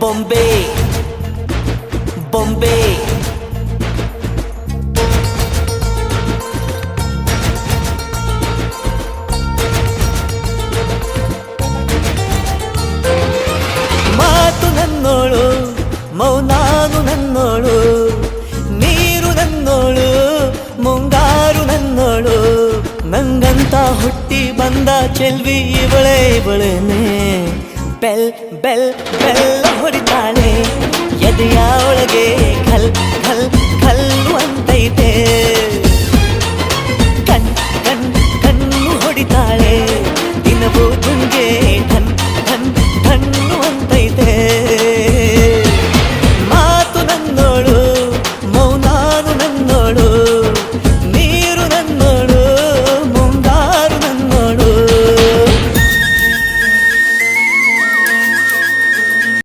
ബോംബെ ബോംബെ മാതു നന്നോളൂ മൗനാതു നന്നോളൂ ನೀರು ನನ್ನೋಳು ಮುಂಗಾರು ನನ್ನೋಳು ನಂಗಂತ ಹುಟ್ಟಿ ಬಂದ ಚೆಲ್ವಿ ಇವಳೆ ಇವಳೇನೆ ಬೆಲ್ ಬೆಲ್ ಬೆಲ್ ಹೊಡಿತಾಳೆ ಎದೆಯ ಒಳಗೆ ಖಲ್ ಖಲ್ ಅಂತ ಅಂತೈತೆ ಕಣ್ ಕಣ್ ಕಣ್ಣು ಹೊಡಿತಾಳೆ